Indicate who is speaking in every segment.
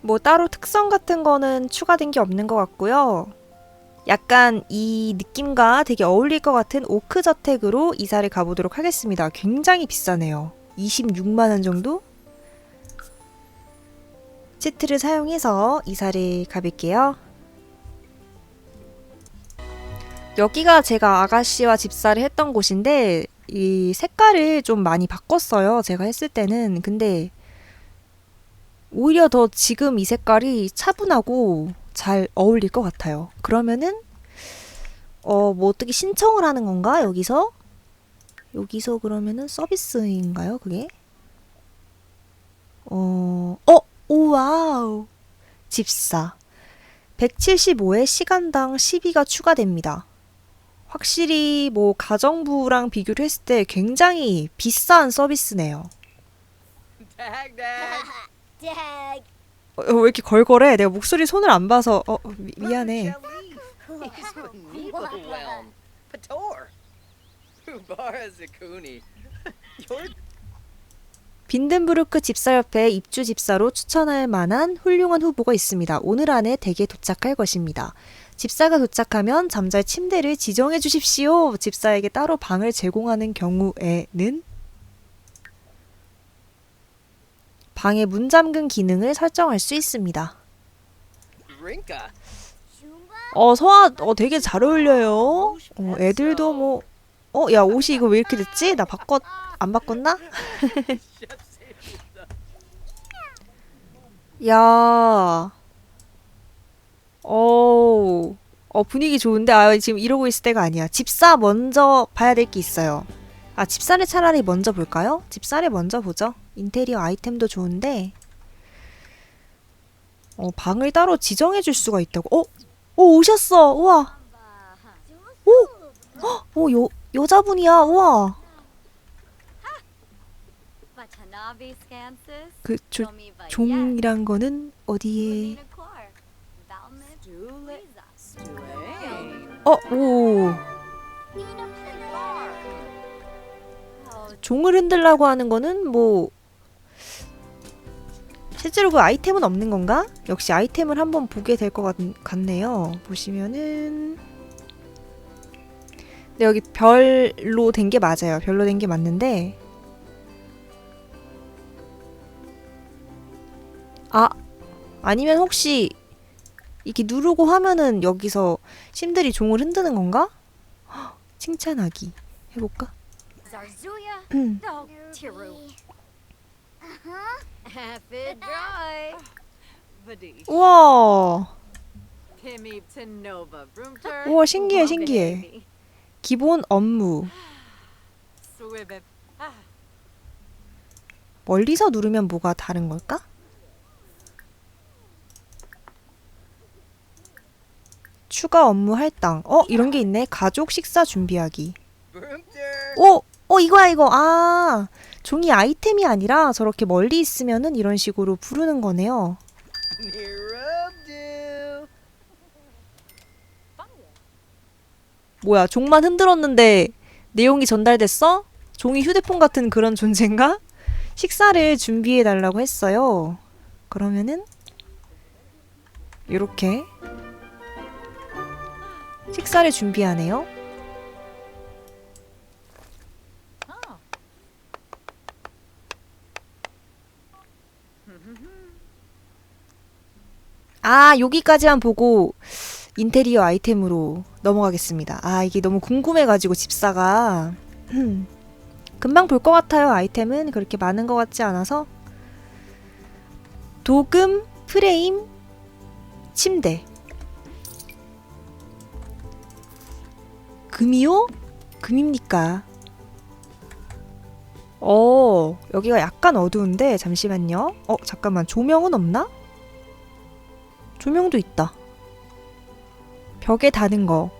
Speaker 1: 뭐 따로 특성 같은 거는 추가된 게 없는 것 같고요. 약간 이 느낌과 되게 어울릴 것 같은 오크 저택으로 이사를 가보도록 하겠습니다. 굉장히 비싸네요. 26만 원 정도? 치트를 사용해서 이사를 가볼게요. 여기가 제가 아가씨와 집사를 했던 곳인데 이 색깔을 좀 많이 바꿨어요. 제가 했을 때는. 근데 오히려 더 지금 이 색깔이 차분하고 잘 어울릴 것 같아요. 그러면은 어 뭐 어떻게 신청을 하는 건가 여기서 여기서 그러면은 서비스인가요 그게? 어, 어, 오 와우. 집사. 175에 시간당 12가 추가됩니다. 확실히 뭐 가정부랑 비교를 했을 때 굉장히 비싼 서비스네요.
Speaker 2: Dag, dag.
Speaker 1: 어, 왜 이렇게 걸걸해? 내가 목소리 손을 안 봐서 어 미, 미안해. 빈덴부르크 집사협회 입주 집사로 추천할 만한 훌륭한 후보가 있습니다. 오늘 안에 댁에 도착할 것입니다. 집사가 도착하면 잠잘 침대를 지정해 주십시오. 집사에게 따로 방을 제공하는 경우에는 방의 문 잠근 기능을 설정할 수 있습니다. 어, 서아, 어, 되게 잘 어울려요. 어, 애들도 뭐, 어, 야, 옷이 이거 왜 이렇게 됐지? 나 바꿨, 안 바꿨나? 야, 어, 어, 분위기 좋은데, 아, 지금 이러고 있을 때가 아니야. 집사 먼저 봐야 될 게 있어요. 아, 집사를 차라리 먼저 볼까요? 집사를 먼저 보죠. 인테리어 아이템도 좋은데, 어, 방을 따로 지정해 줄 수가 있다고. 어? 오, 오셨어. 우와. 오! 헉, 오, 여, 여자분이야. 우와. 그, 조, 종이란 거는 어디에. 어, 오. 종을 흔들라고 하는 거는 뭐 실제로 그 아이템은 없는 건가? 역시 아이템을 한번 보게 될 것 같네요. 보시면은 근데 여기 별로 된 게 맞아요. 별로 된 게 맞는데 아 아니면 혹시 이렇게 누르고 하면은 여기서 심들이 종을 흔드는 건가? 헉, 칭찬하기 해볼까? 음. 우와
Speaker 3: Nova.
Speaker 1: 우와 신기해 신기해 기본 업무.
Speaker 3: Ah,
Speaker 1: 멀리서 누르면 뭐가 다른 걸까? 추가 업무 할당 어 이런 게 있네 가족 식사 준비하기
Speaker 2: Broomter.
Speaker 1: 오! 어 이거야 이거 아 종이 아이템이 아니라 저렇게 멀리 있으면은 이런 식으로 부르는 거네요. 뭐야 종만 흔들었는데 내용이 전달됐어? 종이 휴대폰 같은 그런 존재인가? 식사를 준비해 달라고 했어요 그러면은 요렇게 식사를 준비하네요 아, 여기까지만 보고 인테리어 아이템으로 넘어가겠습니다. 아, 이게 너무 궁금해가지고 집사가 금방 볼 것 같아요. 아이템은 그렇게 많은 것 같지 않아서 도금, 프레임, 침대. 금이요? 금입니까? 어, 여기가 약간 어두운데 잠시만요. 어, 잠깐만 조명은 없나? 조명도 있다. 벽에 다는 거.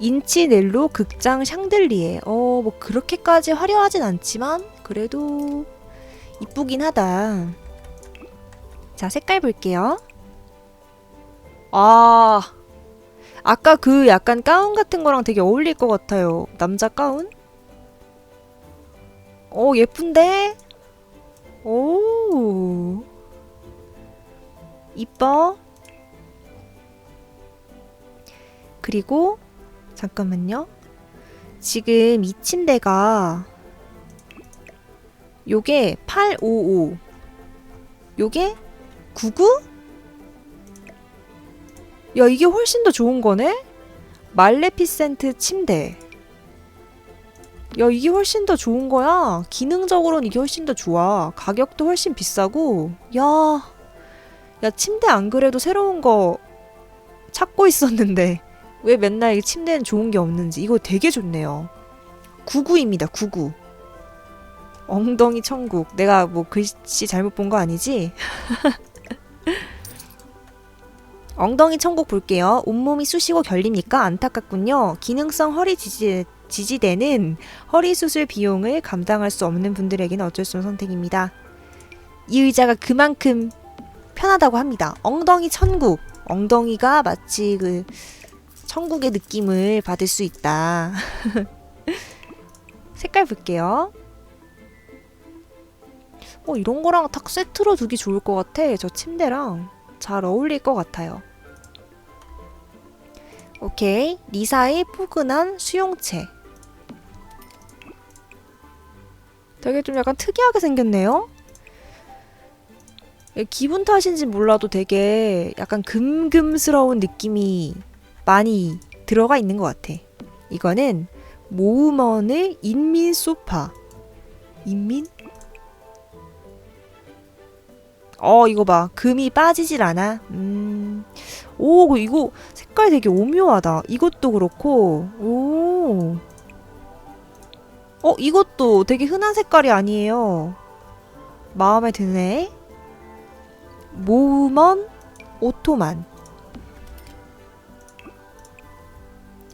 Speaker 1: 인치넬로 극장 샹들리에. 어, 뭐 그렇게까지 화려하진 않지만 그래도 이쁘긴 하다. 자, 색깔 볼게요. 아. 아까 그 약간 가운 같은 거랑 되게 어울릴 것 같아요. 남자 가운? 오, 예쁜데? 오. 이뻐. 그리고 잠깐만요. 지금 이 침대가 요게 855 요게 99? 야 이게 훨씬 더 좋은 거네? 말레피센트 침대 야 이게 훨씬 더 좋은 거야 기능적으로는 이게 훨씬 더 좋아 가격도 훨씬 비싸고 야, 야 침대 안 그래도 새로운 거 찾고 있었는데 왜 맨날 이 침대는 좋은 게 없는지 이거 되게 좋네요 99입니다 99 엉덩이 천국 내가 뭐 글씨 잘못 본 거 아니지? 엉덩이 천국 볼게요. 온몸이 쑤시고 결립니까? 안타깝군요. 기능성 허리 지지, 지지대는 허리 수술 비용을 감당할 수 없는 분들에게는 어쩔 수 없는 선택입니다. 이 의자가 그만큼 편하다고 합니다. 엉덩이 천국. 엉덩이가 마치 그 천국의 느낌을 받을 수 있다. 색깔 볼게요. 어, 이런 거랑 탁 세트로 두기 좋을 것 같아. 저 침대랑 잘 어울릴 것 같아요. 오케이. 리사의 포근한 수용체. 되게 좀 약간 특이하게 생겼네요. 예, 기분 탓인지 몰라도 되게 약간 금금스러운 느낌이 많이 들어가 있는 것 같아. 이거는 모으먼의 인민 소파. 인민? 어, 이거 봐. 금이 빠지질 않아. 음. 오, 이거 색깔 되게 오묘하다. 이것도 그렇고. 오. 어, 이것도 되게 흔한 색깔이 아니에요. 마음에 드네. 모먼 오토만.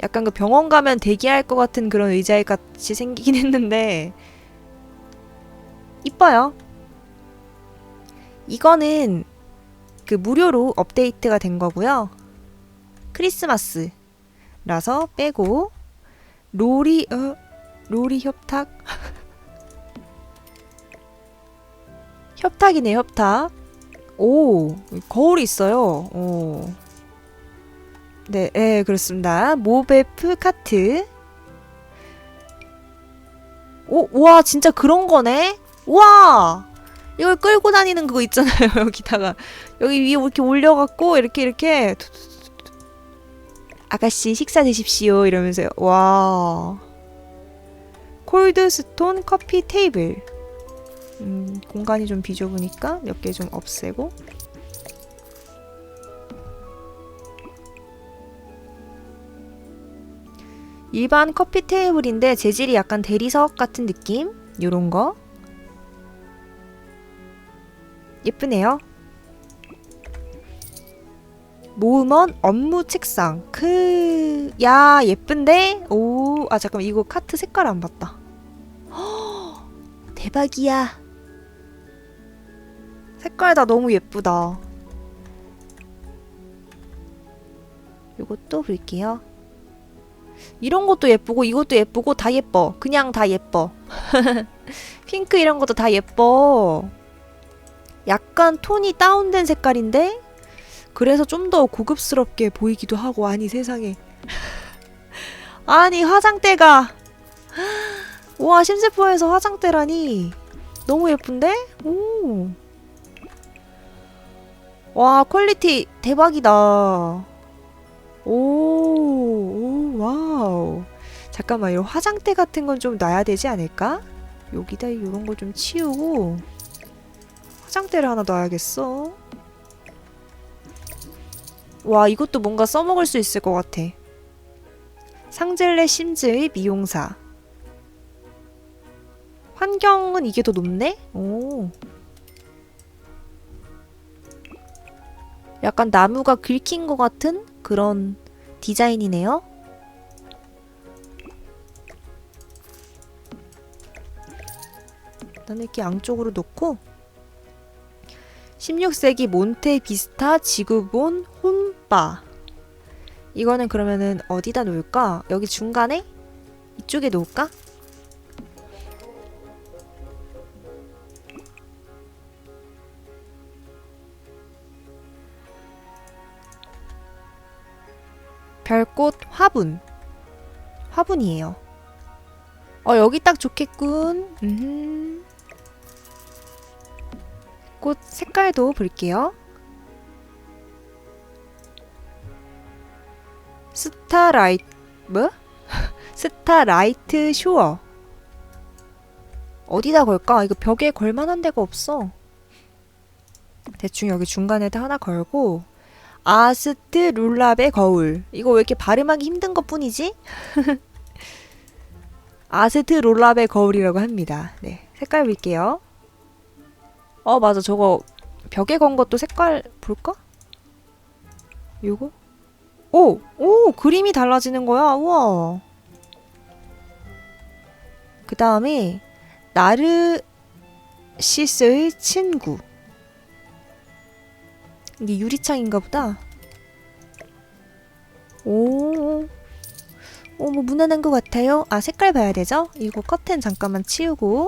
Speaker 1: 약간 그 병원 가면 대기할 것 같은 그런 의자 같이 생기긴 했는데 이뻐요. 이거는 그 무료로 업데이트가 된 거고요. 크리스마스라서 빼고 로리 어 로리 협탁 협탁이네 협탁. 오 거울이 있어요. 오. 네, 예, 그렇습니다. 모베프 카트. 오, 와, 진짜 그런 거네? 와! 이걸 끌고 다니는 그거 있잖아요, 여기다가. 여기 위에 이렇게 올려갖고, 이렇게, 이렇게. 아가씨, 식사 드십시오. 이러면서요. 와. 콜드스톤 커피 테이블. 음, 공간이 좀 비좁으니까 몇 개 좀 없애고. 일반 커피 테이블인데 재질이 약간 대리석 같은 느낌? 요런 거. 예쁘네요. 모음원 업무 책상. 크, 야, 예쁜데? 오, 아, 잠깐만, 이거 카트 색깔 안 봤다. 허, 대박이야. 색깔 다 너무 예쁘다. 요것도 볼게요. 이런 것도 예쁘고 이것도 예쁘고 다 예뻐. 그냥 다 예뻐. 핑크 이런 것도 다 예뻐. 약간 톤이 다운된 색깔인데 그래서 좀 더 고급스럽게 보이기도 하고 아니 세상에. 아니 화장대가 와 심세포에서 화장대라니 너무 예쁜데? 오. 와 퀄리티 대박이다. 잠깐만, 이 화장대 같은 건 좀 놔야 되지 않을까? 여기다 이런 걸좀 치우고 화장대를 하나 놔야겠어. 와, 이것도 뭔가 써먹을 수 있을 것 같아. 상젤레 심즈의 미용사. 환경은 이게 더 높네? 오. 약간 나무가 긁힌 것 같은 그런 디자인이네요. 그다음에 이렇게 양쪽으로 놓고 16세기 몬테비스타 지구본 혼바 이거는 그러면은 어디다 놓을까? 여기 중간에? 이쪽에 놓을까? 별꽃 화분 화분이에요 어 여기 딱 좋겠군 음 꽃 색깔도 볼게요. 스타라이트, 뭐? 스타라이트 쇼어. 어디다 걸까? 이거 벽에 걸만한 데가 없어. 대충 여기 중간에다 하나 걸고, 아스트 룰랍의 거울. 이거 왜 이렇게 발음하기 힘든 것 뿐이지? 아스트 롤랍의 거울이라고 합니다. 네. 색깔 볼게요. 어, 맞아. 저거 벽에 건 것도 색깔 볼까? 요거? 오! 오! 그림이 달라지는 거야. 우와. 그 다음에 나르시스의 친구. 이게 유리창인가 보다. 오. 오, 뭐 무난한 것 같아요. 아, 색깔 봐야 되죠? 이거 커튼 잠깐만 치우고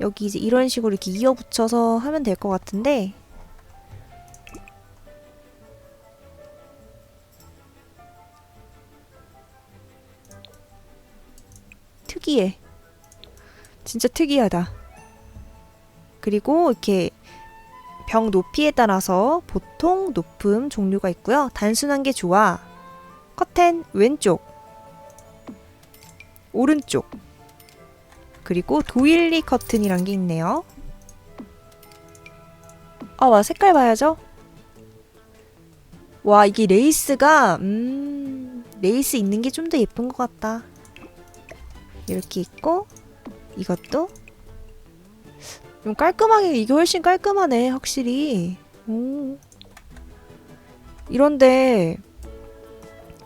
Speaker 1: 여기 이제 이런 식으로 이렇게 이어 붙여서 하면 될 것 같은데 특이해. 진짜 특이하다. 그리고 이렇게 벽 높이에 따라서 보통, 높음 종류가 있고요. 단순한 게 좋아. 커튼 왼쪽, 오른쪽, 그리고 도일리 커튼이란 게 있네요. 아, 와, 색깔 봐야죠. 와, 이게 레이스가, 음, 레이스 있는 게 좀 더 예쁜 것 같다. 이렇게 있고, 이것도. 좀 깔끔하게, 이게 훨씬 깔끔하네, 확실히. 오. 이런데,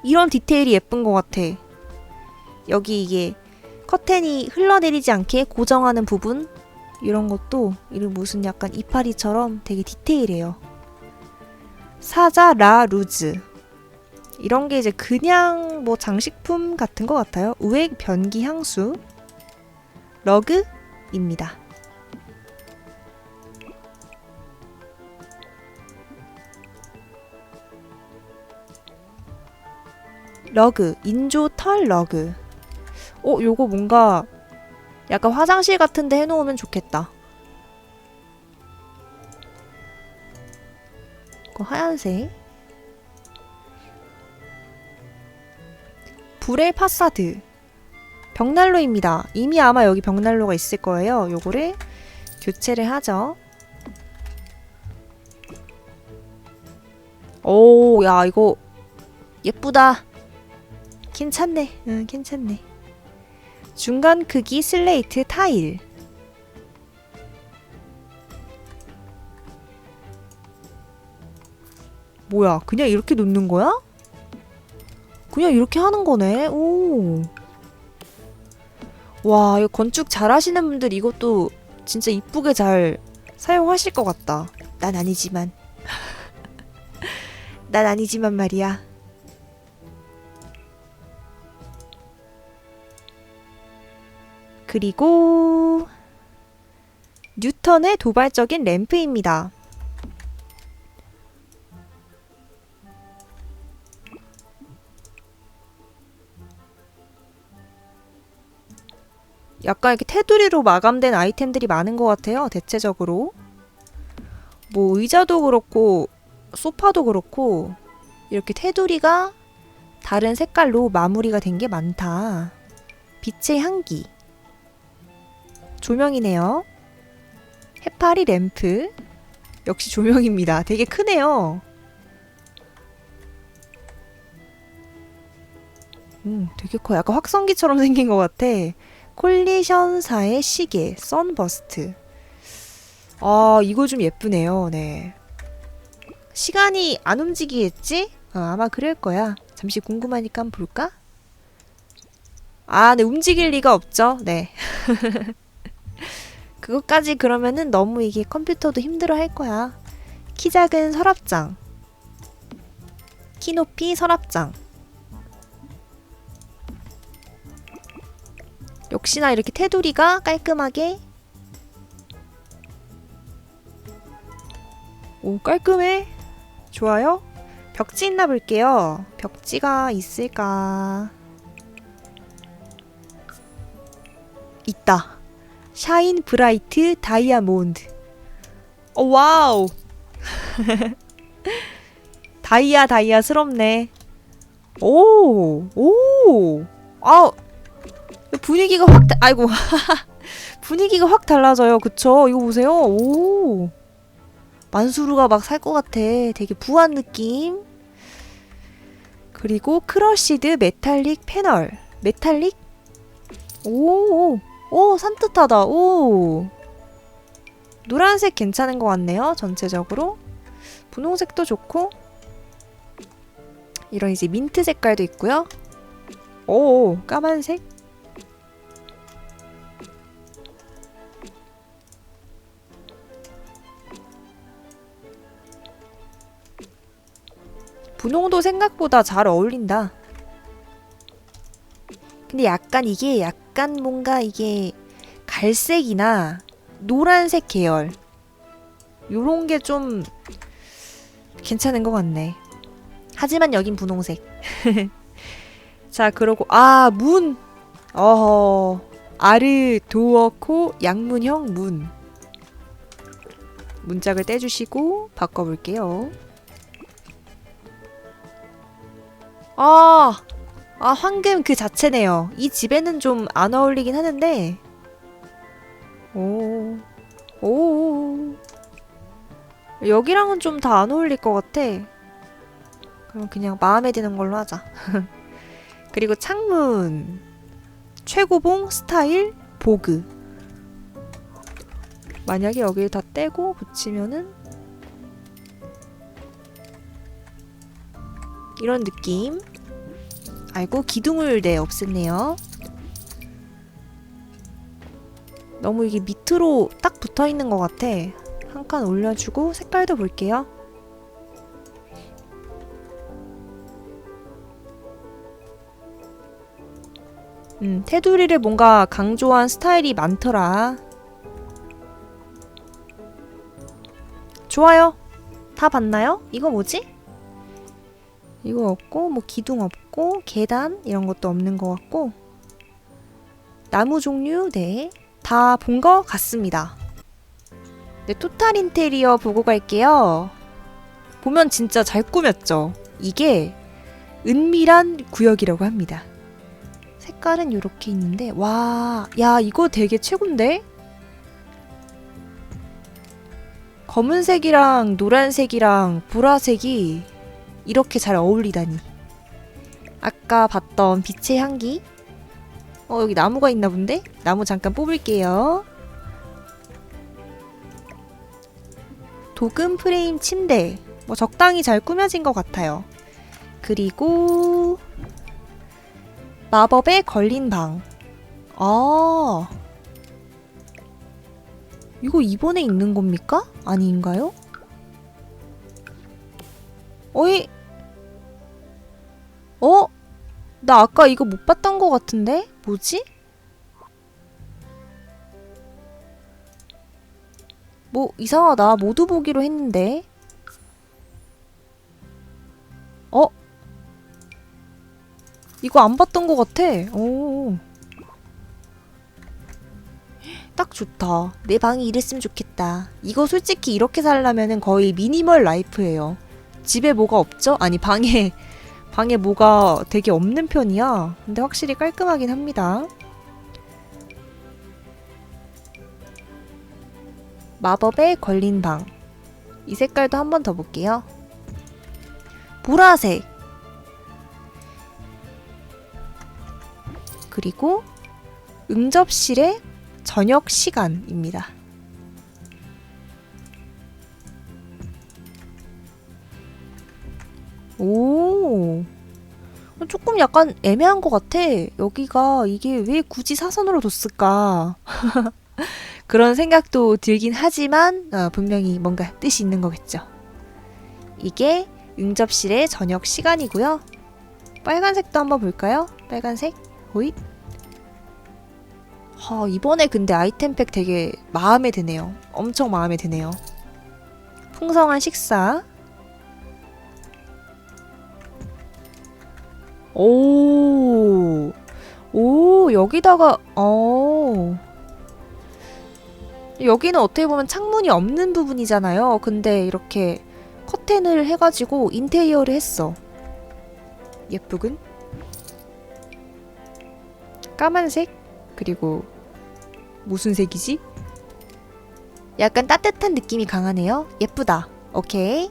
Speaker 1: 이런 디테일이 예쁜 것 같아. 여기 이게 커튼이 흘러내리지 않게 고정하는 부분 이런 것도 이런 무슨 약간 이파리처럼 되게 디테일해요. 사자 라 루즈 이런 게 이제 그냥 뭐 장식품 같은 것 같아요. 우액 변기 향수 러그입니다. 러그, 인조 털 러그. 어, 요거 뭔가 약간 화장실 같은데 해놓으면 좋겠다. 이거 하얀색. 불의 파사드. 벽난로입니다. 이미 아마 여기 벽난로가 있을 거예요. 요거를 교체를 하죠. 오, 야, 이거 예쁘다. 괜찮네. 응, 괜찮네. 중간 크기 슬레이트 타일. 뭐야, 그냥 이렇게 놓는 거야? 그냥 이렇게 하는 거네. 오. 와, 이거 건축 잘 하시는 분들 이것도 진짜 이쁘게 잘 사용하실 것 같다. 난 아니지만. 난 아니지만 말이야. 그리고 뉴턴의 도발적인 램프입니다. 약간 이렇게 테두리로 마감된 아이템들이 많은 것 같아요. 대체적으로. 뭐 의자도 그렇고 소파도 그렇고 이렇게 테두리가 다른 색깔로 마무리가 된 게 많다. 빛의 향기. 조명이네요. 해파리 램프. 역시 조명입니다. 되게 크네요. 음, 되게 커. 약간 확성기처럼 생긴 것 같아. 콜리션사의 시계, 선버스트. 아, 이거 좀 예쁘네요. 네. 시간이 안 움직이겠지? 어, 아마 그럴 거야. 잠시 궁금하니까 한번 볼까? 아, 네, 움직일 리가 없죠. 네. 그것까지 그러면은 너무 이게 컴퓨터도 힘들어 할 거야. 키 작은 서랍장. 키 높이 서랍장. 역시나 이렇게 테두리가 깔끔하게 오 깔끔해 좋아요 벽지 있나 볼게요. 벽지가 있을까? 있다. 샤인 브라이트 다이아몬드. 어, 와우. 다이아 다이아스럽네. 오, 오. 아, 분위기가 확, 다, 아이고. 분위기가 확 달라져요. 그쵸? 이거 보세요. 오. 만수르가 막 살 것 같아. 되게 부한 느낌. 그리고 크러쉬드 메탈릭 패널. 메탈릭? 오, 오, 산뜻하다. 오. 노란색 괜찮은 것 같네요. 전체적으로. 분홍색도 좋고. 이런 이제 민트 색깔도 있고요. 오, 까만색. 분홍도 생각보다 잘 어울린다. 근데 약간 이게 약간 뭔가 이게 갈색이나 노란색 계열 요런 게 좀 괜찮은 것 같네. 하지만 여긴 분홍색. 자, 그러고 아, 문. 어허. 아르 도어코 양문형 문. 문짝을 떼 주시고 바꿔 볼게요. 아, 아 황금 그 자체네요. 이 집에는 좀 안 어울리긴 하는데. 오, 오. 여기랑은 좀 다 안 어울릴 것 같아. 그럼 그냥 마음에 드는 걸로 하자. 그리고 창문. 최고봉 스타일 보그. 만약에 여기를 다 떼고 붙이면은 이런 느낌. 아이고 기둥을 네 없앴네요. 너무 이게 밑으로 딱 붙어 있는 것 같아. 한 칸 올려주고 색깔도 볼게요. 음, 테두리를 뭔가 강조한 스타일이 많더라. 좋아요. 다 봤나요? 이거 뭐지? 이거 없고 뭐 기둥 없고 계단 이런 것도 없는 것 같고 나무 종류 네 다 본 것 같습니다. 네 토탈 인테리어 보고 갈게요. 보면 진짜 잘 꾸몄죠. 이게 은밀한 구역이라고 합니다. 색깔은 이렇게 있는데 와, 야 이거 되게 최곤데? 검은색이랑 노란색이랑 보라색이 이렇게 잘 어울리다니. 아까 봤던 빛의 향기. 어, 여기 나무가 있나 본데? 나무 잠깐 뽑을게요. 도금 프레임 침대. 뭐 적당히 잘 꾸며진 것 같아요. 그리고 마법에 걸린 방. 아. 이거 이번에 있는 겁니까? 아닌가요? 어이? 어? 나 아까 이거 못 봤던 것 같은데? 뭐지? 뭐 이상하다. 모두 보기로 했는데. 어? 이거 안 봤던 것 같아. 오. 딱 좋다. 내 방이 이랬으면 좋겠다. 이거 솔직히 이렇게 살려면은 거의 미니멀 라이프예요. 집에 뭐가 없죠? 아니 방에 방에 뭐가 되게 없는 편이야. 근데 확실히 깔끔하긴 합니다. 마법에 걸린 방. 이 색깔도 한 번 더 볼게요. 보라색. 그리고 응접실의 저녁 시간입니다. 오. 조금 약간 애매한 것 같아. 여기가 이게 왜 굳이 사선으로 뒀을까? 그런 생각도 들긴 하지만 어, 분명히 뭔가 뜻이 있는 거겠죠. 이게 응접실의 저녁 시간이고요. 빨간색도 한번 볼까요? 빨간색. 호잇. 하, 이번에 근데 아이템팩 되게 마음에 드네요. 엄청 마음에 드네요. 풍성한 식사. 오, 오, 여기다가, 어. 여기는 어떻게 보면 창문이 없는 부분이잖아요. 근데 이렇게 커튼을 해가지고 인테리어를 했어. 예쁘군. 까만색? 그리고 무슨 색이지? 약간 따뜻한 느낌이 강하네요. 예쁘다. 오케이.